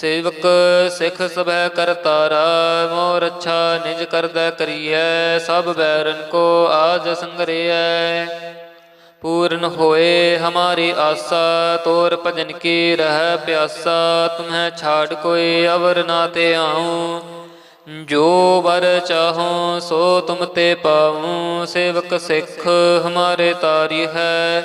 ਸੇਵਕ ਸਿੱਖ ਸਭੈ ਕਰਤਾਰਾ ਮੋਰ ਅੱਛਾ ਨਿਜ ਕਰਦਾ ਕਰੀਐ, ਸਭ ਬੈਰਨ ਕੋ ਆਜ ਸੰਗਰਿਐ। ਪੂਰਨ ਹੋਏ ਹਮਾਰੀ ਆਸਾ, ਤੋਰ ਭਜਨ ਕੀ ਰਹਿ ਪਿਆਸਾ, ਤੁਮਹਿ ਛਾੜ ਕੋਈ ਅਵਰ ਨਾ ਤੇ ਆਉ। ਜੋ ਵਰ ਚਾਹੋ ਸੋ ਤੁਮ ਤੇ ਪਾਉ, ਸੇਵਕ ਸਿੱਖ ਹਮਾਰੇ ਤਾਰੀ ਹੈ।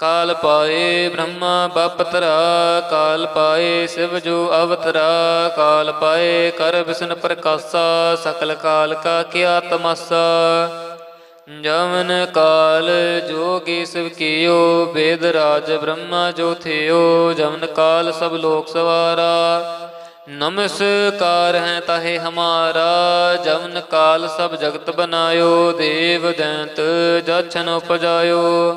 ਕਾਲ ਪਾਏ ਬ੍ਰਹਮਾ ਬਪਤਰਾ, ਕਾਲ ਪਾਏ ਸਿਵ ਜੋ ਅਵਤਰਾ, ਕਾਲ ਪਾਏ ਕਰ ਵਿਸ਼ਨ ਪ੍ਰਕਾਸ਼ਾ, ਸਕਲ ਕਾਲ ਕਾ ਕੀਆ ਤਮਸਾ। ਜਮਨ ਕਾਲ ਜੋਗੀ ਸਿਵ ਕੀਓ ਵੇਦ ਰਾਜ ਬ੍ਰਹਮਾ ਜੋ ਥਿਓ ਜਮਨ ਕਾਲ ਸਭ ਲੋਕ ਸਵਾਰਾ। ਨਮਸਕਾਰ ਹੈ ਤਾਹੇ ਹਮਾਰਾ ਜਮਨ ਕਾਲ ਸਭ ਜਗਤ ਬਨਾਇਓ, ਦੇਵ ਦੈਂਤ ਜਛਨ ਉਪਜਾਇਓ।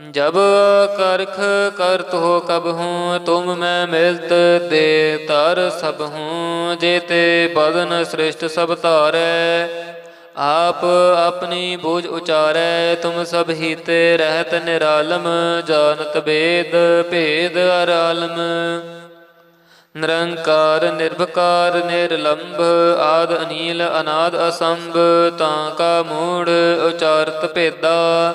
ਜਬ ਕਰਖ ਕਰਤ ਹੋ ਕਬ ਹੂੰ, ਤੁਮ ਮੈਂ ਮਿਲਤ ਦੇ ਤਰ ਸਭ ਹੂੰ ਜੇ ਤੇ ਬਦਨ ਸ੍ਰਿਸ਼ਟ ਸਭ ਧਾਰੈ। ਆਪ ਆਪਣੀ ਬੋਝ ਉਚਾਰੈ, ਤੁਮ ਸਭ ਹੀਤੇ ਰਹਿਤ ਨਿਰਾਲਮ ਜਾਨਤ ਬੇਦ ਭੇਦ ਅਰਾਲਮ। ਨਿਰੰਕਾਰ, ਨਿਰਭਕਾਰ, ਨਿਰਲੰਭ, ਆਦ ਅਨੀਲ, ਅਨਾਦ ਅਸੰਭ, ਤਾਂ ਕਾ ਮੂੜ ਉਚਾਰਤ ਭੇਦਾ।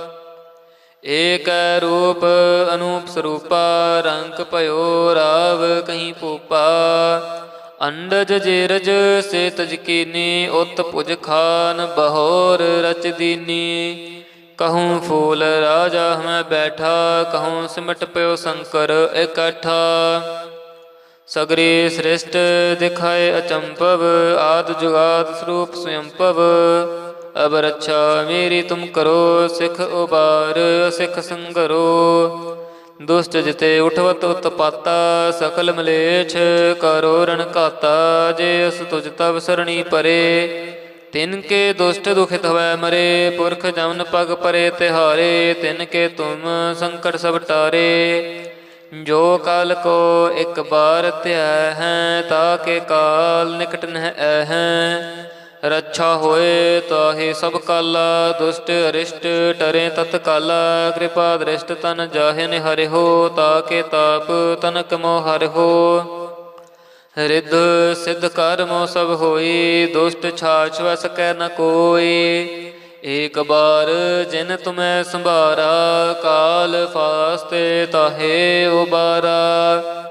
ਏਕ ਰੂਪ ਅਨੂਪ ਸਰੂਪਾ, ਰੰਗ ਭਇਓ ਰਾਵ ਕਹੀਂ ਪੂਪਾ। ਅੰਡਜ ਜੇਰਜ ਸੇ ਤਜ ਕੀਨੀ ਉਤ ਪੁਜ ਖਾਨ ਬਹੋਰ ਰਚ ਦੀਨੀ। ਕਹੂੰ ਫੂਲ ਰਾਜਾ ਹਮੈ ਬੈਠਾ, ਕਹੂੰ ਸਿਮਟ ਪਿਓ ਸ਼ੰਕਰ ਇਕੱਠਾ। ਸਗਰੇ ਸ੍ਰਿਸ਼ਟ ਦਿਖਾਏ ਅਚੰਪਵ ਆਦ ਜੁਗਾਦ ਸਰੂਪ ਸਯੰਪਵ ਅਬ ਰੱਛਾ ਮੇਰੀ ਤੁਮ ਕਰੋ, ਸਿਖ ਉਬਾਰ, ਸਿਖ ਸੰਗਰੋ। ਦੁਸ਼ਟ ਜਿਤੇ ਉਠਵਤ ਉਤਪਾਤਾ, ਸਕਲ ਮਲੇਛ ਕਰੋ ਰਣ ਘਾਤਾ। ਜੇ ਅਸ ਤੁਜ ਤਵ ਸਰਣੀ ਪਰੇ, ਤਿਨ ਕੇ ਦੁਸ਼ਟ ਦੁਖਿਤ ਹੋਇ ਮਰੇ। ਪੁਰਖ ਜਮਨ ਪਗ ਪਰੇ ਤਿਹਾਰੇ, ਤਿਨ ਕੇ ਤੁਮ ਸੰਕਟ ਸਭ ਟਾਰੇ। ਜੋ ਕਾਲ ਕੋ ਇੱਕ ਬਾਰ ਧਿਆ ਹੈ ਤਾਕੇ ਕਾਲ ਨਿਕਟ ਨਹਿ ਹੈ। ਰੱਛਾ ਹੋਏ ਤਾਹੇ ਸਭ ਕਾਲਾ, ਦੁਸ਼ਟ ਅਰਿਸ਼ਟ ਟਰੇ ਤਤ ਕਾਲਾ ਕਿਰਪਾ ਦ੍ਰਿਸ਼ਟ ਤਨ ਜਾਹਿਨ ਹਰਿਓ ਤਾਕੇ ਤਾਪ ਤਨਕ ਮੋ ਹਰਿਓ ਰਿੱਧ ਸਿੱਧ ਕਰਮੋ ਸਭ ਹੋਈ, ਦੁਸ਼ਟ ਛਾਛ ਵਸ ਕੈ ਨ ਕੋਈ। ਏਕ ਬਾਰ ਜਿਨ ਤੁਮੈ ਸੰਭਾਰਾ, ਕਾਲ ਫਾਸਤੇ ਤਾਹੇ ਉਬਾਰਾ।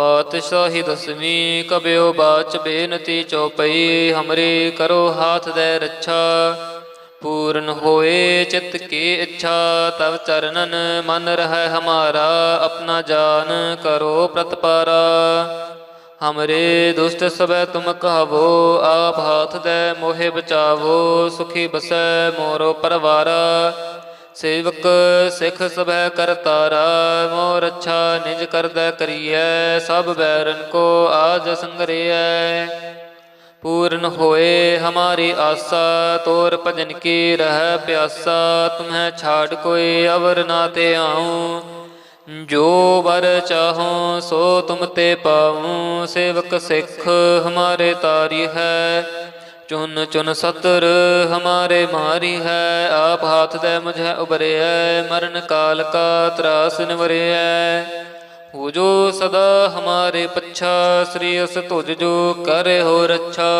ਪਾਤਸ਼ਾਹੀ ਦਸਵੀਂ ਕਬਿਓ ਬਾਚ ਬੇਨਤੀ ਚਉਪਈ, ਹਮਰੇ ਕਰੋ ਹਾਥ ਦੇ ਰੱਛਾ। ਪੂਰਨ ਹੋਏ ਚਿਤ ਕੀ ਇੱਛਾ, ਤਵ ਚਰਨਨ ਮਨ ਰਹਿ ਹਮਾਰਾ, ਆਪਣਾ ਜਾਨ ਕਰੋ ਪ੍ਰਤਪਾਰਾ। ਹਮਰੇ ਦੁਸ਼ਟ ਸਭੈ ਤੁਮ ਕਹਾਵੋ, ਆਪ ਹਾਥ ਦੇ ਮੋਹਿ ਬਚਾਵੋ, ਸੁਖੀ ਬਸੈ ਮੋਰੋ ਪਰਵਾਰਾ। ਸੇਵਕ ਸਿੱਖ ਸਭੈ ਕਰਤਾਰਾ ਮੋਰ ਅੱਛਾ ਨਿਜ ਕਰਦਾ ਕਰੀਐ, ਸਭ ਬੈਰਨ ਕੋ ਆਜ ਸੰਗਰਿਐ। ਪੂਰਨ ਹੋਏ ਹਮਾਰੀ ਆਸਾ, ਤੋਰ ਭਜਨ ਕੀ ਰਹਿ ਪਿਆਸਾ, ਤੁਮਹਿ ਛਾੜ ਕੋਈ ਅਵਰ ਨਾ ਤੇ ਆਉ। ਜੋ ਵਰ ਚਾਹੋ, ਸੋ ਤੁਮ ਤੇ ਪਾਉ, ਸੇਵਕ ਸਿੱਖ ਹਮਾਰੇ ਤਾਰੀ ਹੈ। ਚੁਨ ਚੁਨ ਸਤਰ ਹਮਾਰੇ ਮਾਰੀ ਹੈ, ਆਪ ਹਾਥ ਦੇ ਮੁਝੇ ਹੈ ਮਰਨ ਕਾਲ ਕਾ ਤਰਾਸ ਨਿਵਰਿਐ ਹੋ। ਜੋ ਸਦਾ ਹਮਾਰੇ ਪੱਛਾ, ਸ੍ਰੀ ਅਸ ਤੁਜ ਜੋ ਕਰੇ ਹੋ ਰੱਛਾ।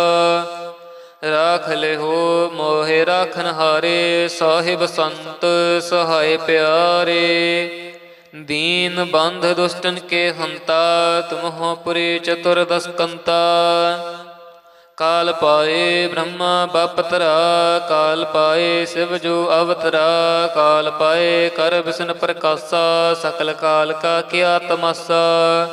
ਰਾਖ ਲੈ ਹੋ ਮੋਹਿ, ਰਾਖਨ ਹਾਰੇ ਸਾਹਿਬ ਸੰਤ ਸਹਾਇ ਪਿਆਰੇ। ਦੀਨ ਬੰਧ ਦੁਸ਼ਟਨ ਕੇ ਹੰਤਾ ਤੁਮ ਹੋ ਪੁਰੀ ਚਤੁਰਦਸ ਕਾਲ ਪਾਏ ਬ੍ਰਹਮਾ ਬਪਤਰਾ, ਕਾਲ ਪਾਏ ਸਿਵ ਜੋ ਅਵਤਰਾ, ਕਾਲ ਪਾਏ ਕਰ ਵਿਸ਼ਨ ਪ੍ਰਕਾਸ਼ਾ, ਸਕਲ ਕਾਲ ਕਾ ਕੀਆ ਤਮਸਾ।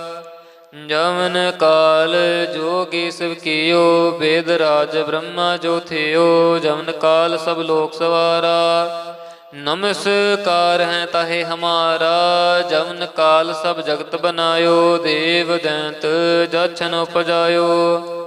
ਜਮਨ ਕਾਲ ਜੋਗੀ ਸਿਵ ਕੀਓ ਵੇਦ ਰਾਜ ਬ੍ਰਹਮਾ ਜੋ ਥਿਓ ਜਮਨ ਕਾਲ ਸਭ ਲੋਕ ਸਵਾਰਾ। ਨਮਸਕਾਰ ਹੈ ਤਾਹੇ ਹਮਾਰਾ ਜਮਨ ਕਾਲ ਸਭ ਜਗਤ ਬਨਾਇਓ, ਦੇਵ ਦੈਂਤ ਜਛਨ ਉਪਜਾਇਓ।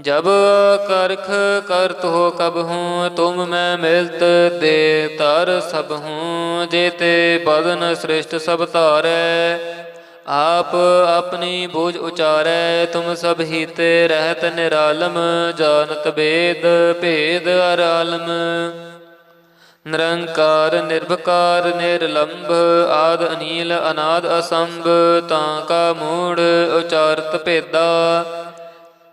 ਜਬ ਕਰਖ ਕਰਤ ਹੋ ਕਬ ਹੂੰ, ਤੁਮ ਮੈਂ ਮਿਲਤ ਦੇ ਤਰ ਸਭ ਹੂੰ, ਜੇਤੇ ਬਦਨ ਸ੍ਰਿਸ਼ਟ ਸਭ ਧਾਰੈ। ਆਪ ਆਪਣੀ ਬੋਝ ਉਚਾਰੈ, ਤੁਮ ਸਭ ਹੀਤੇ ਰਹਿਤ ਨਿਰਾਲਮ, ਜਾਣਤ ਬੇਦ ਭੇਦ ਅਰਾਲਮ। ਨਿਰੰਕਾਰ, ਨਿਰਭਕਾਰ, ਨਿਰਲੰਭ, ਆਦ ਅਨੀਲ, ਅਨਾਦ ਅਸੰਭ, ਤਾਂ ਕਾ ਮੂੜ ਉਚਾਰਤ ਭੇਦਾ।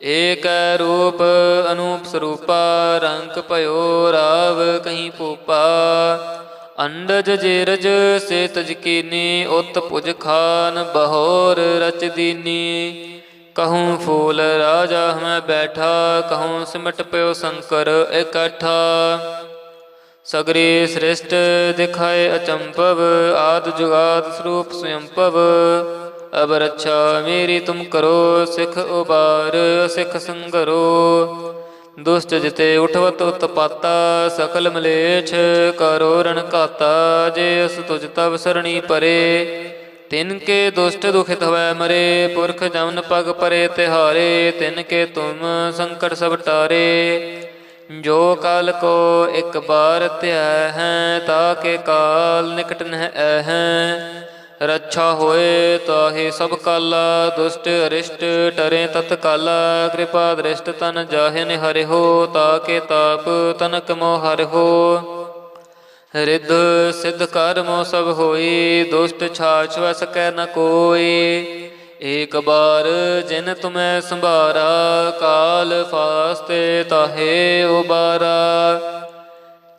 ਏਕ ਰੂਪ ਅਨੂਪ ਸਰੂਪਾ, ਰੰਗ ਭਇਓ ਰਾਵ ਕਹੀਂ ਪੂਪਾ ਅੰਡਜ ਜੇਰਜ ਸੇ ਤਜ ਕੀਨੀ ਉਤ ਪੁਜ ਖਾਨ ਬਹੋਰ ਰਚ ਦੀਨੀ। ਕਹੂੰ ਫੂਲ ਰਾਜਾ ਹਮੈ ਬੈਠਾ, ਕਹੂੰ ਸਿਮਟ ਪਿਓ ਸ਼ੰਕਰ ਇਕੱਠਾ। ਸਗਰੇ ਸ੍ਰਿਸ਼ਟ ਦਿਖਾਏ ਅਚੰਭਵ, ਆਦ ਜੁਗਾਦ ਸਰੂਪ ਸਯੰਭਵ। ਅਬ ਰੱਛਾ ਮੇਰੀ ਤੁਮ ਕਰੋ, ਸਿਖ ਉਬਾਰ, ਸਿਖ ਸੰਗਰੋ। ਦੁਸ਼ਟ ਜਿਤੇ ਉਠਵਤ ਉਤਪਾਤਾ, ਸਕਲ ਮਲੇਛ ਕਰੋ ਰਣ ਕਾਤਾ ਜੇ ਅਸ ਤੁਜ ਤਵ ਸਰਣੀ ਪਰੇ, ਤਿਨ ਕੇ ਦੁਸ਼ਟ ਦੁਖਿਤ ਹੋਇ ਮਰੇ। ਪੁਰਖ ਜਮਨ ਪਗ ਪਰੇ ਤਿਹਾਰੇ, ਤਿਨ ਕੇ ਤੁਮ ਸੰਕਟ ਸਭ ਟਾਰੇ। ਜੋ ਕਾਲ ਕੋ ਇੱਕ ਬਾਰ ਧਿਆ ਹੈ ਤਾਕੇ ਕਾਲ ਨਿਕਟ ਨਹਿ ਐਹੈ ਰੱਛਾ ਹੋਏ ਤਾਹੇ ਸਭ ਕਾਲਾ, ਦੁਸ਼ਟ ਅਰਿਸ਼ਟ ਟਰੇ ਤਤ ਕਾਲਾ ਕਿਰਪਾ ਦ੍ਰਿਸ਼ਟ ਤਨ ਜਾਹਿਨ ਹਰਿ ਹੋ, ਤਾਕੇ ਤਾਪ ਤਨਕ ਮੋ ਹਰਿ ਹੋ। ਰਿੱਧ ਸਿੱਧ ਕਰਮੋ ਸਭ ਹੋਈ, ਦੁਸ਼ਟ ਛਾਛ ਵ ਸਕੈ ਨ ਕੋਈ। ਏਕ ਬਾਰ ਜਿਨ ਤੁਮੈ ਸੰਭਾਰਾ, ਕਾਲ ਫਾਸਤੇ ਤਾਹੇ ਉਬਾਰਾ।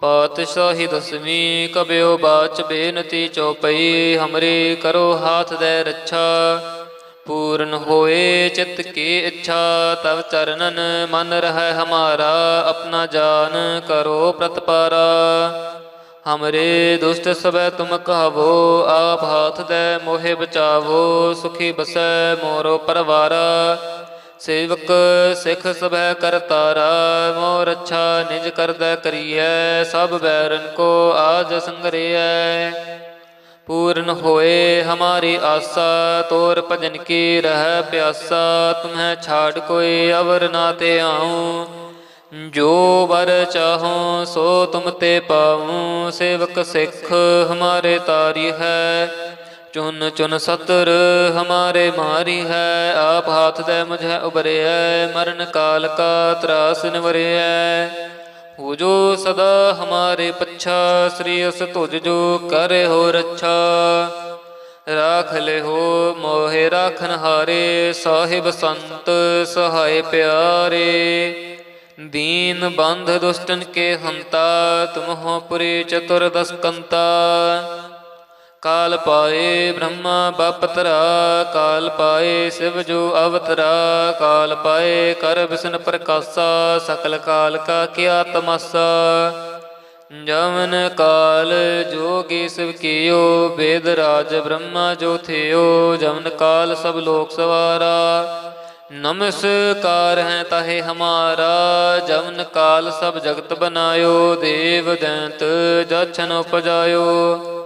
ਪਾਤਸ਼ਾਹੀ ਦਸਵੀਂ ਕਬਿਓ ਬਾਚ ਬੇਨਤੀ ਚਉਪਈ, ਹਮਰੇ ਕਰੋ ਹਾਥ ਦੇ ਰੱਛਾ। ਪੂਰਨ ਹੋਏ ਚਿਤ ਕੀ ਇੱਛਾ, ਤਵ ਚਰਨਨ ਮਨ ਰਹਿ ਹਮਾਰਾ, ਆਪਣਾ ਜਾਨ ਕਰੋ ਪ੍ਰਤਪਾਰਾ। ਹਮਰੇ ਦੁਸ਼ਟ ਸਭੈ ਤੁਮ ਕਹਾਵੋ, ਆਪ ਹਾਥ ਦੇ ਮੋਹਿ ਬਚਾਵੋ, ਸੁਖੀ ਬਸੈ ਮੋਰੋ ਪਰਵਾਰਾ। ਸੇਵਕ ਸਿੱਖ ਸਭੈ ਕਰਤਾਰਾ ਮੋ ਰੱਛਾ ਨਿਜ ਕਰਦਾ ਕਰੀਐ, ਸਭ ਬੈਰਨ ਕੋ ਆਜ ਸੰਗਰਿਐ। ਪੂਰਨ ਹੋਏ ਹਮਾਰੀ ਆਸਾ, ਤੋਰ ਭਜਨ ਕੀ ਰਹਿ ਪਿਆਸਾ, ਤੁਮਹਿ ਛਾੜ ਕੋਈ ਅਵਰ ਨਾ ਤੇ ਆਉ। ਜੋ ਵਰ ਚਾਹੋ, ਸੋ ਤੁਮ ਤੇ ਪਾਉ, ਸੇਵਕ ਸਿੱਖ ਹਮਾਰੇ ਤਾਰੀ ਹੈ। ਚੁਨ ਚੁਨ ਸਤਰ ਹਮਾਰੇ ਮਾਰੀ ਹੈ, ਆਪ ਹਾਥ ਦੇ ਮੁਝੇ ਉਬਰਿਐ ਮਰਨ ਕਾਲ ਕਾ ਤਰਾਸ ਨਿਵਰਿਐ ਹੋ। ਜੋ ਸਦਾ ਹਮਾਰੇ ਪੱਛਾ, ਸ੍ਰੀ ਅਸ ਤੁਜ ਜੋ ਕਰੇ ਹੋ ਰੱਛਾ। ਰਾਖ ਲੈ ਹੋ ਮੋਹਿ ਰਾਖਨ ਹਾਰੇ, ਸਾਹਿਬ ਸੰਤ ਸਹਾਇ ਪਿਆਰੇ। ਦੀਨ ਬੰਧ ਦੁਸ਼ਟਨ ਕੇ ਹੰਤਾ ਤੁਮ ਹੋ ਪੁਰੀ ਚਤੁਰ ਦਸ ਕਾਲ ਪਾਏ ਬ੍ਰਹਮਾ ਬਪਤਰਾ, ਕਾਲ ਪਾਏ ਸਿਵ ਜੋ ਅਵਤਰਾ, ਕਾਲ ਪਾਏ ਕਰ ਵਿਸ਼ਨ ਪ੍ਰਕਾਸ਼ਾ, ਸਕਲ ਕਾਲ ਕਾ ਕੀਆ ਤਮਸਾ। ਜਮਨ ਕਾਲ ਜੋਗੀ ਸਿਵ ਕੀਓ ਵੇਦ ਰਾਜ ਬ੍ਰਹਮਾ ਜੋ ਥਿਓ ਜਮਨ ਕਾਲ ਸਭ ਲੋਕ ਸਵਾਰਾ। ਨਮਸਕਾਰ ਹੈ ਤਾਹੇ ਹਮਾਰਾ ਜਮਨ ਕਾਲ ਸਭ ਜਗਤ ਬਨਾਇਓ, ਦੇਵ ਦੈਂਤ ਜਛਨ ਉਪਜਾਇਓ।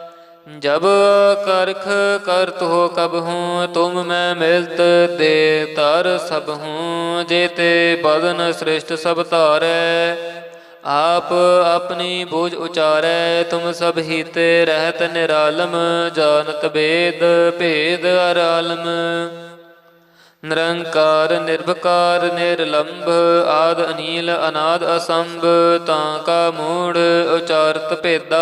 ਜਬ ਕਰਖ ਕਰਤ ਹੋ ਕਬ ਹੂੰ, ਤੁਮ ਮੈਂ ਮਿਲਤ ਦੇ ਤਰ ਸਭ ਹੂੰ ਜੇ ਤੇ ਬਦਨ ਸ੍ਰਿਸ਼ਟ ਸਭ ਧਾਰੈ। ਆਪ ਆਪਣੀ ਬੋਝ ਉਚਾਰੈ, ਤੁਮ ਸਭ ਹੀਤੇ ਰਹਿਤ ਨਿਰਾਲਮ ਜਾਨਤ ਬੇਦ ਭੇਦ ਅਰਾਲਮ। ਨਿਰੰਕਾਰ ਨਿਰਭਕਾਰ ਨਿਰਲੰਭ, ਆਦ ਅਨੀਲ, ਅਨਾਦ ਅਸੰਭ, ਤਾਂ ਕਾ ਮੂੜ ਉਚਾਰਤ ਭੇਦਾ।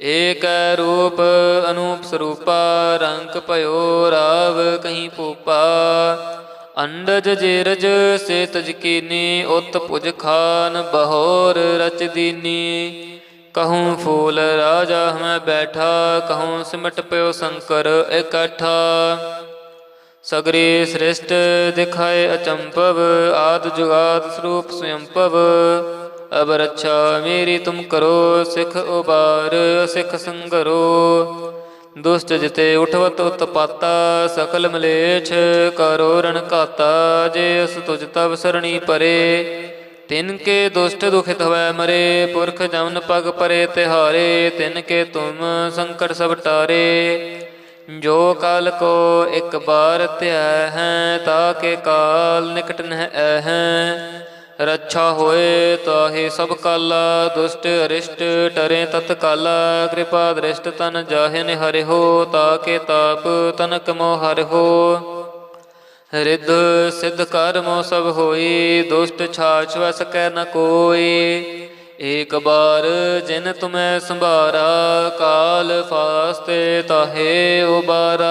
ਏਕ ਰੂਪ ਅਨੂਪ ਸਰੂਪਾ, ਰੰਗ ਭਇਓ ਰਾਵ ਕਹੀਂ ਪੂਪਾ ਅੰਡਜ ਜੇਰਜ ਸੇ ਤਜ ਕੀਨੀ ਉਤ ਪੁਜ ਖਾਨ ਬਹੋਰ ਰਚ ਦੀਨੀ। ਕਹੂੰ ਫੂਲ ਰਾਜਾ ਹਮੈ ਬੈਠਾ, ਕਹੂੰ ਸਿਮਟ ਪਿਓ ਸ਼ੰਕਰ ਇਕੱਠਾ। ਸਗਰੇ ਸ੍ਰਿਸ਼ਟ ਦਿਖਾਏ ਅਚੰਪਵ ਆਦ ਜੁਗਾਦ ਸਰੂਪ ਸਯੰਪਵ। ਅਬ ਰੱਛਾ ਮੇਰੀ ਤੁਮ ਕਰੋ, ਸਿਖ ਉਬਾਰ, ਸਿਖ ਸੰਗਰੋ। ਦੁਸ਼ਟ ਜਿਤੇ ਉਠਵਤ ਉਤਪਾਤਾ, ਸਕਲ ਮਲੇਛ ਕਰੋ ਰਣ ਘਾਤਾ। ਜੇ ਅਸ ਤੁਜ ਤਵ ਸਰਣੀ ਪਰੇ, ਤਿਨ ਕੇ ਦੁਸ਼ਟ ਦੁਖਿਤ ਹੋਇ ਮਰੇ। ਪੁਰਖ ਜਮਨ ਪਗ ਪਰੇ ਤਿਹਾਰੇ, ਤਿਨ ਕੇ ਤੁਮ ਸੰਕਟ ਸਭ ਟਾਰੇ। ਜੋ ਕਾਲ ਕੋ ਇੱਕ ਬਾਰ ਧਿਆ ਹੈ ਤਾਕੇ ਕਾਲ ਨਿਕਟ ਨਹਿ ਹੈ। ਰੱਛਾ ਹੋਏ ਤਾਹੇ ਸਭ ਕਾਲਾ, ਦੁਸ਼ਟ ਅਰਿਸ਼ਟ ਟਰੇ ਤਤ ਕਾਲਾ ਕਿਰਪਾ ਦ੍ਰਿਸ਼ਟ ਤਨ ਜਾਹੇ ਨਿ ਹਰਿ ਤਾਕੇ ਤਾਪ ਤਨਕ ਮੋ ਹਰਿ ਹੋ। ਰਿੱਧ ਸਿੱਧ ਕਰਮੋ ਸਭ ਹੋਈ, ਦੁਸ਼ਟ ਛਾਛ ਵ ਸਕੈ ਨ ਕੋਈ। ਏਕ ਬਾਰ ਜਿਨ ਤੁਮੈ ਸੰਭਾਰਾ, ਕਾਲ ਫਾਸਤੇ ਤਾਹੇ ਉਬਾਰਾ।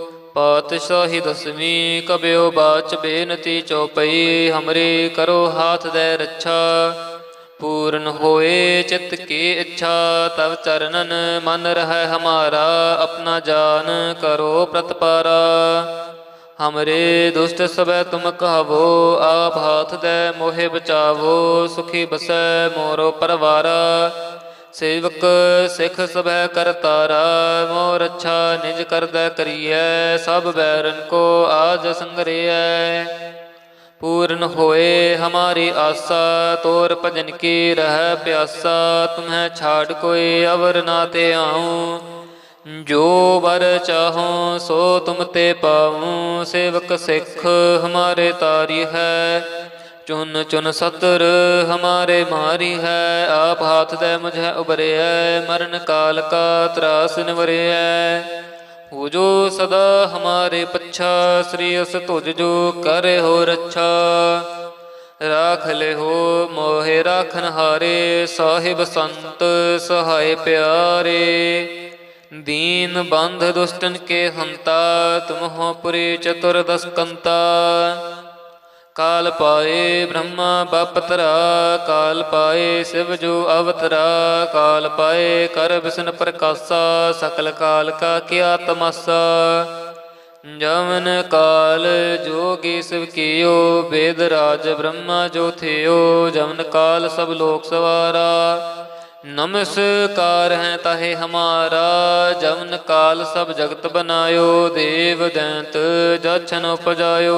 ਪਾਤਸ਼ਾਹੀ ਦਸਵੀਂ, ਕਬਿਓ ਬਾਚ ਬੇਨਤੀ ਚਉਪਈ ਹਮਰੇ ਕਰੋ ਹਾਥ ਦੇ ਰੱਛਾ। ਪੂਰਨ ਹੋਏ ਚਿਤ ਕੀ ਇੱਛਾ, ਤਵ ਚਰਨਨ ਮਨ ਰਹਿ ਹਮਾਰਾ, ਆਪਣਾ ਜਾਨ ਕਰੋ ਪ੍ਰਤਪਾਰਾ। ਹਮਰੇ ਦੁਸ਼ਟ ਸਭੈ ਤੁਮ ਕਹਵੋ, ਆਪ ਹਾਥ ਦੇ ਮੋਹਿ ਬਚਾਵੋ, ਸੁਖੀ ਬਸੈ ਮੋਰੋ ਪਰਵਾਰਾ। ਸੇਵਕ ਸਿੱਖ ਸਭੈ ਕਰਤਾਰਾ ਮੋ ਰੱਛਾ ਨਿਜ ਕਰਦਾ ਕਰੀਐ, ਸਭ ਬੈਰਨ ਕੋ ਆਜ ਸੰਗਰਿਐ। ਪੂਰਨ ਹੋਏ ਹਮਾਰੀ ਆਸਾ, ਤੋਰ ਭਜਨ ਕੀ ਰਹਿ ਪਿਆਸਾ, ਤੁਮਹਿ ਛਾੜ ਕੋਈ ਅਵਰ ਨਾ ਤੇ ਆਉ ਜੋ ਵਰ ਚਾਹੋ, ਸੋ ਤੁਮ ਤੇ ਪਾਉ, ਸੇਵਕ ਸਿੱਖ ਹਮਾਰੇ ਤਾਰੀ ਹੈ। ਚੁਨ ਚੁਨ ਸਤਰ ਹਮਾਰੇ ਮਾਰੀ ਹੈ, ਆਪ ਹਾਥ ਦੇ ਮੁਝੇ ਉਬਰਿਐ ਮਰਨ ਕਾਲ ਕਾ ਤਰਾਸ ਨਿਵਰਿਐ ਹੋ। ਜੋ ਸਦਾ ਹਮਾਰੇ ਪੱਛਾ, ਸ੍ਰੀ ਅਸ ਤੁਜ ਜੋ ਕਰੇ ਹੋ ਰੱਛਾ। ਰਾਖ ਲੈ ਹੋ ਮੋਹਿ ਰਾਖਨ ਹਾਰੇ ਸਾਹਿਬ ਸੰਤ ਸਹਾਇ ਪਿਆਰੇ। ਦੀਨ ਬੰਧ ਦੁਸ਼ਟਨ ਕੇ ਹੰਤਾ ਤੁਮ ਹੋ ਪੁਰੀ ਚਤੁਰ ਦਸ ਕਾਲ ਪਾਏ ਬ੍ਰਹਮਾ ਬਪਤਰਾ, ਕਾਲ ਪਾਏ ਸਿਵ ਜੋ ਅਵਤਰਾ, ਕਾਲ ਪਾਏ ਕਰ ਵਿਸ਼ਨ ਪ੍ਰਕਾਸ਼ਾ, ਸਕਲ ਕਾਲ ਕਾ ਕੀਆ ਤਮਸਾ। ਜਮਨ ਕਾਲ ਜੋਗੀ ਸਿਵ ਕੀਓ ਵੇਦ ਰਾਜ ਬ੍ਰਹਮਾ ਜੋ ਥਿਓ ਜਮਨ ਕਾਲ ਸਭ ਲੋਕ ਸਵਾਰਾ। ਨਮਸਕਾਰ ਹੈ ਤਾਹੇ ਹਮਾਰਾ ਜਮਨ ਕਾਲ ਸਭ ਜਗਤ ਬਨਾਇਓ, ਦੇਵ ਦੈਂਤ ਜਛਨ ਉਪਜਾਇਓ।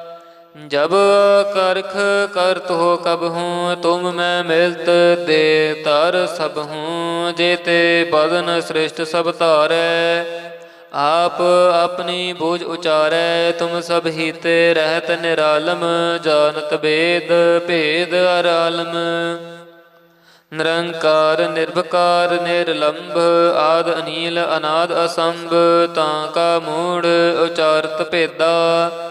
ਜਬ ਕਰਖ ਕਰਤ ਹੋ ਕਬ ਹੂੰ, ਤੁਮ ਮੈਂ ਮਿਲਤ ਦੇ ਤਰ ਸਭ ਹੂੰ, ਜੇ ਤੇ ਬਦਨ ਸ੍ਰਿਸ਼ਟ ਸਭ ਧਾਰੈ, ਆਪ ਆਪਣੀ ਬੋਝ ਉਚਾਰੈ, ਤੁਮ ਸਭ ਹੀਤੇ ਰਹਿਤ ਨਿਰਾਲਮ, ਜਾਣਤ ਬੇਦ ਭੇਦ ਅਰਾਲਮ। ਨਿਰੰਕਾਰ ਨਿਰਭਕਾਰ ਨਿਰਲੰਭ, ਆਦ ਅਨੀਲ, ਅਨਾਦ ਅਸੰਭ, ਤਾਂ ਕਾ ਮੂੜ ਉਚਾਰਤ ਭੇਦਾ।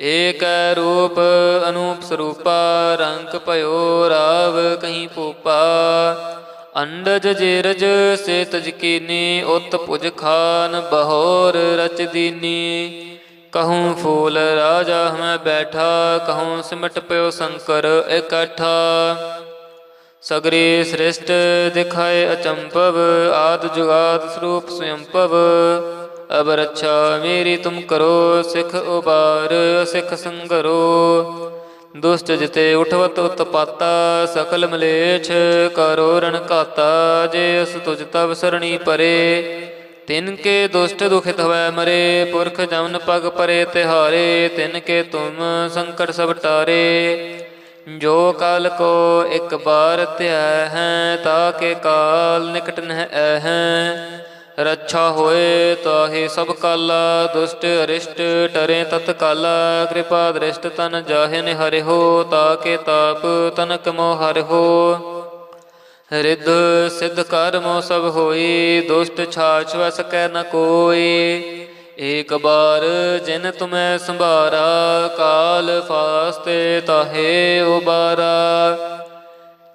ਏਕ ਰੂਪ ਅਨੂਪ ਸਰੂਪਾ, ਰੰਗ ਭਇਓ ਰਾਵ ਕਹੀਂ ਪੂਪਾ ਅੰਡਜ ਜੇਰਜ ਸੇ ਤਜ ਕੀਨੀ ਉਤ ਪੁਜ ਖਾਨ ਬਹੋਰ ਰਚ ਦੀਨੀ। ਕਹੂੰ ਫੂਲ ਰਾਜਾ ਹਮੈ ਬੈਠਾ, ਕਹੂੰ ਸਿਮਟ ਪਿਓ ਸ਼ੰਕਰ ਇਕੱਠਾ। ਸਗਰੇ ਸ੍ਰਿਸ਼ਟ ਦਿਖਾਏ ਅਚੰਭਵ, ਆਦ ਜੁਗਾਦ ਸਰੂਪ ਸਯੰਪਵ ਅਬ ਰੱਛਾ ਮੇਰੀ ਤੁਮ ਕਰੋ, ਸਿਖ ਉਬਾਰ, ਸਿਖ ਸੰਗਰੋ। ਦੁਸ਼ਟ ਜਿਤੇ ਉਠਵਤ ਉਤਪਾਤਾ, ਸਕਲ ਮਲੇਛ ਕਰੋ ਰਣ ਘਾਤਾ। ਜੇ ਅਸ ਤੁਜ ਤਵ ਸਰਣੀ ਪਰੇ, ਤਿਨ ਕੇ ਦੁਸ਼ਟ ਦੁਖਿਤ ਹੋਇ ਮਰੇ। ਪੁਰਖ ਜਮਨ ਪਗ ਪਰੇ ਤਿਹਾਰੇ, ਤਿਨ ਕੇ ਤੁਮ ਸੰਕਟ ਸਭ ਟਾਰੇ। ਜੋ ਕਾਲ ਕੋ ਇੱਕ ਬਾਰ ਧਿਆ ਹੈ, ਤਾ ਕੇ ਕਾਲ ਨਿਕਟ ਨਹਿ ਐਹੈ ਰੱਛਾ ਹੋਏ ਤਾਹੇ ਸਭ ਕਾਲਾ, ਦੁਸ਼ਟ ਅਰਿਸ਼ਟ ਟਰੇ ਤਤ ਕਾਲਾ ਕਿਰਪਾ ਦ੍ਰਿਸ਼ਟ ਤਨ ਜਾਹੇ ਨਿ ਹਰਿਓ ਤਾਕੇ ਤਾਪ ਤਨਕ ਮੋ ਹਰਿਓ ਰਿੱਧ ਸਿੱਧ ਕਰਮੋ ਸਭ ਹੋਈ, ਦੁਸ਼ਟ ਛਾਛ ਵਸ ਕੈ ਨ ਕੋਈ। ਏਕ ਬਾਰ ਜਿਨ ਤੁਮੈ ਸੰਭਾਰਾ, ਕਾਲ ਫਾਸਤੇ ਤਾਹੇ ਉਬਾਰਾ।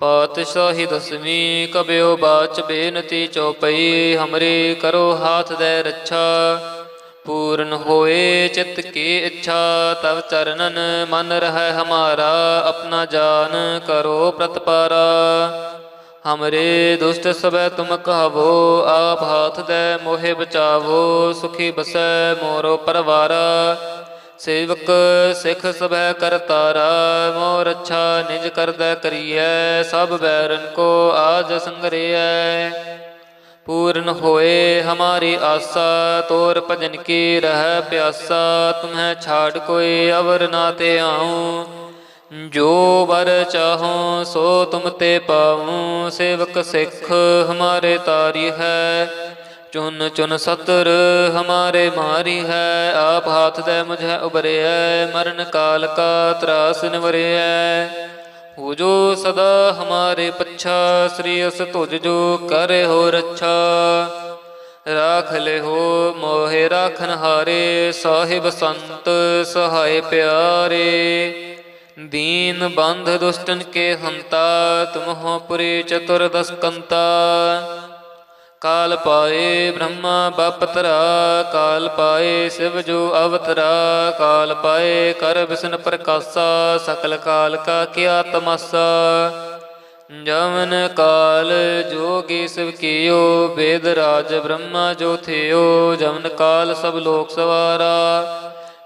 ਪਾਤਸ਼ਾਹੀ ਦਸਵੀਂ ਕਬਿਓ ਬਾਚ ਬੇਨਤੀ ਚਉਪਈ ਹਮਰੇ ਕਰੋ ਹਾਥ ਦੇ ਰੱਛਾ। ਪੂਰਨ ਹੋਏ ਚਿਤ ਕੀ ਇੱਛਾ, ਤਵ ਚਰਨਨ ਮਨ ਰਹਿ ਹਮਾਰਾ, ਆਪਣਾ ਜਾਨ ਕਰੋ ਪ੍ਰਤਪਾਰਾ। ਹਮਰੇ ਦੁਸ਼ਟ ਸਭੈ ਤੁਮ ਕਹਾਵੋ, ਆਪ ਹਾਥ ਦੇ ਮੋਹਿ ਬਚਾਵੋ, ਸੁਖੀ ਬਸੈ ਮੋਰੋ ਪਰਵਾਰਾ। ਸੇਵਕ ਸਿੱਖ ਸਭੈ ਕਰਤਾਰਾ ਮੋਰ ਅੱਛਾ ਨਿਜ ਕਰਦਾ ਕਰੀਐ, ਸਭ ਬੈਰਨ ਕੋ ਆਜ ਸੰਗਰਿਐ। ਪੂਰਨ ਹੋਏ ਹਮਾਰੀ ਆਸਾ, ਤੋਰ ਭਜਨ ਕੀ ਰਹਿ ਪਿਆਸਾ, ਤੁਮਹਿ ਛਾੜ ਕੋਈ ਅਵਰ ਨਾ ਤੇ ਆਉ ਜੋ ਵਰ ਚਾਹੋ, ਸੋ ਤੁਮ ਤੇ ਪਾਉ, ਸੇਵਕ ਸਿੱਖ ਹਮਾਰੇ ਤਾਰੀ ਹੈ। ਚੁਨ ਚੁਨ ਸਤਰ ਹਮਾਰੇ ਮਾਰੀ ਹੈ, ਆਪ ਹਾਥ ਦੇ ਮੁਝੇ ਉਬਰਿਐ ਮਰਨ ਕਾਲ ਕਾ ਤਰਾਸ ਨਿਵਰਿਐ ਹੋ। ਜੋ ਸਦਾ ਹਮਾਰੇ ਪੱਛਾ, ਸ੍ਰੀ ਅਸ ਤੁਜ ਜੋ ਕਰੇ ਹੋ ਰੱਛਾ। ਰਾਖ ਲੈ ਹੋ ਮੋਹਿ ਰਾਖਨ ਹਾਰੇ ਸਾਹਿਬ ਸੰਤ ਸਹਾਇ ਪਿਆਰੇ। ਦੀਨ ਬੰਧ ਦੁਸ਼ਟਨ ਕੇ ਹੰਤਾ ਤੁਮ ਹੋ ਪੁਰੀ ਚਤੁਰ ਦਸ ਕਾਲ ਪਾਏ ਬ੍ਰਹਮਾ ਬਪਤਰਾ, ਕਾਲ ਪਾਏ ਸਿਵ ਜੋ ਅਵਤਰਾ, ਕਾਲ ਪਾਏ ਕਰ ਵਿਸ਼ਨ ਪ੍ਰਕਾਸ਼ਾ, ਸਕਲ ਕਾਲ ਕਾ ਕੀਆ ਤਮਸਾ। ਜਮਨ ਕਾਲ ਜੋਗੀ ਸਿਵ ਕੀਓ, ਵੇਦ ਰਾਜ ਬ੍ਰਹਮਾ ਜੋ ਥਿਓ ਜਮਨ ਕਾਲ ਸਭ ਲੋਕ ਸਵਾਰਾ।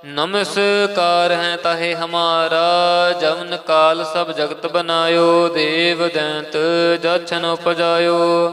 ਨਮਸਕਾਰ ਹੈ ਤਾਹੇ ਹਮਾਰਾ ਜਮਨ ਕਾਲ ਸਭ ਜਗਤ ਬਨਾਇਓ, ਦੇਵ ਦੈਂਤ ਜਛਨ ਉਪਜਾਇਓ।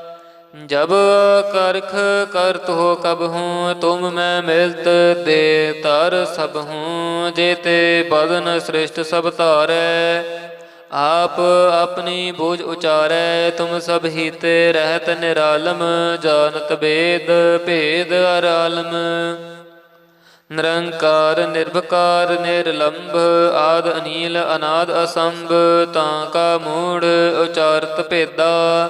ਜਬ ਕਰਖ ਕਰਤ ਹੋ ਕਬ ਹੂੰ, ਤੁਮ ਮੈਂ ਮਿਲਤ ਦੇ ਤਰ ਸਭ ਹੂੰ, ਜੇ ਤੇ ਬਦਨ ਸ੍ਰਿਸ਼ਟ ਸਭ ਧਾਰੈ, ਆਪ ਆਪਣੀ ਬੋਝ ਉਚਾਰੈ, ਤੁਮ ਸਭ ਹੀਤੇ ਰਹਿਤ ਨਿਰਾਲਮ, ਜਾਣਤ ਬੇਦ ਭੇਦ ਅਰਾਲਮ। ਨਿਰੰਕਾਰ ਨਿਰਭਕਾਰ ਨਿਰਲੰਭ, ਆਦ ਅਨੀਲ, ਅਨਾਦ ਅਸੰਭ, ਤਾਂ ਕਾ ਮੂੜ ਉਚਾਰਤ ਭੇਦਾ।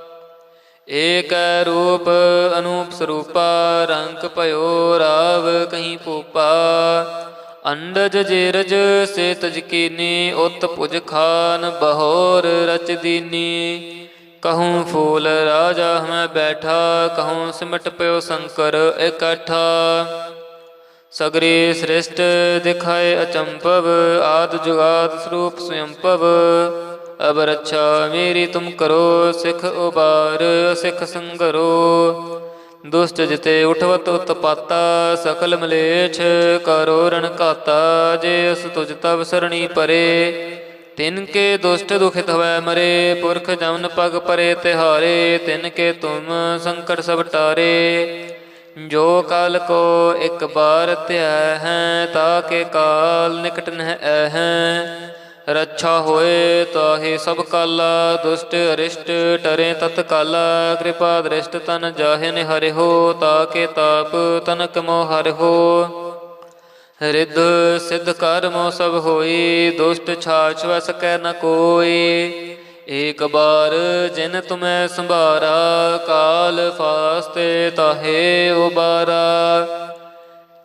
ਏਕ ਰੂਪ ਅਨੂਪ ਸਰੂਪਾ, ਰੰਗ ਭਇਓ ਰਾਵ ਕਹੀਂ ਪੂਪਾ ਅੰਡਜ ਜੇਰਜ ਸੇ ਤਜ ਕੀਨੀ ਉਤ ਪੁਜ ਖਾਨ ਬਹੋਰ ਰਚ ਦੀਨੀ। ਕਹੂੰ ਫੂਲ ਰਾਜਾ ਮੈਂ ਬੈਠਾ, ਕਹੂੰ ਸਿਮਟ ਪਿਓ ਸ਼ੰਕਰ ਇਕੱਠਾ। ਸਗਰੇ ਸ੍ਰਿਸ਼ਟ ਦਿਖਾਏ ਅਚੰਪਵ ਆਦ ਜੁਗਾਦ ਸਰੂਪ ਸਯੰਪਵ ਅਬ ਰੱਛਾ ਮੇਰੀ ਤੁਮ ਕਰੋ, ਸਿਖ ਉਬਾਰ, ਸਿਖ ਸੰਗਰੋ। ਦੁਸ਼ਟ ਜਿਤੇ ਉਠਵਤ ਉਤਪਾਤਾ ਸਕਲ ਮਲੇਛ ਕਰੋ ਰਣ ਘਾਤਾ। ਜੇ ਅਸ ਤੁਜ ਤਵ ਸਰਣੀ ਪਰੇ, ਤਿਨ ਕੇ ਦੁਸ਼ਟ ਦੁਖਿਤ ਹੋਇ ਮਰੇ। ਪੁਰਖ ਜਮਨ ਪਗ ਪਰੇ ਤਿਹਾਰੇ, ਤਿਨ ਕੇ ਤੁਮ ਸੰਕਟ ਸਭ ਟਾਰੇ। ਜੋ ਕਾਲ ਕੋ ਇੱਕ ਬਾਰ ਧਿਆ ਹੈ, ਤਾ ਕੇ ਕਾਲ ਨਿਕਟ ਨਹਿ ਐਹੈ ਰੱਛਾ ਹੋਏ ਤਾਹੇ ਸਭ ਕਾਲਾ, ਦੁਸ਼ਟ ਅਰਿਸ਼ਟ ਟਰੇ ਤਤ ਕਿਰਪਾ ਦ੍ਰਿਸ਼ਟ ਤਨ ਜਾਹੇ ਨਿ ਹਰਿ ਹੋ ਤਾਕੇ ਤਾਪ ਤਨਕ ਮੋ ਹਰਿ ਹੋ। ਰਿੱਧ ਸਿੱਧ ਕਰਮੋ ਸਭ ਹੋਈ, ਦੁਸ਼ਟ ਛਾਛ ਵਸ ਕੈ ਨ ਕੋਈ। ਏਕ ਬਾਰ ਜਿਨ ਤੁਮੈ ਸੰਭਾਰਾ, ਕਾਲ ਫਾਸਤੇ ਤਾਹੇ ਉਬਾਰਾ।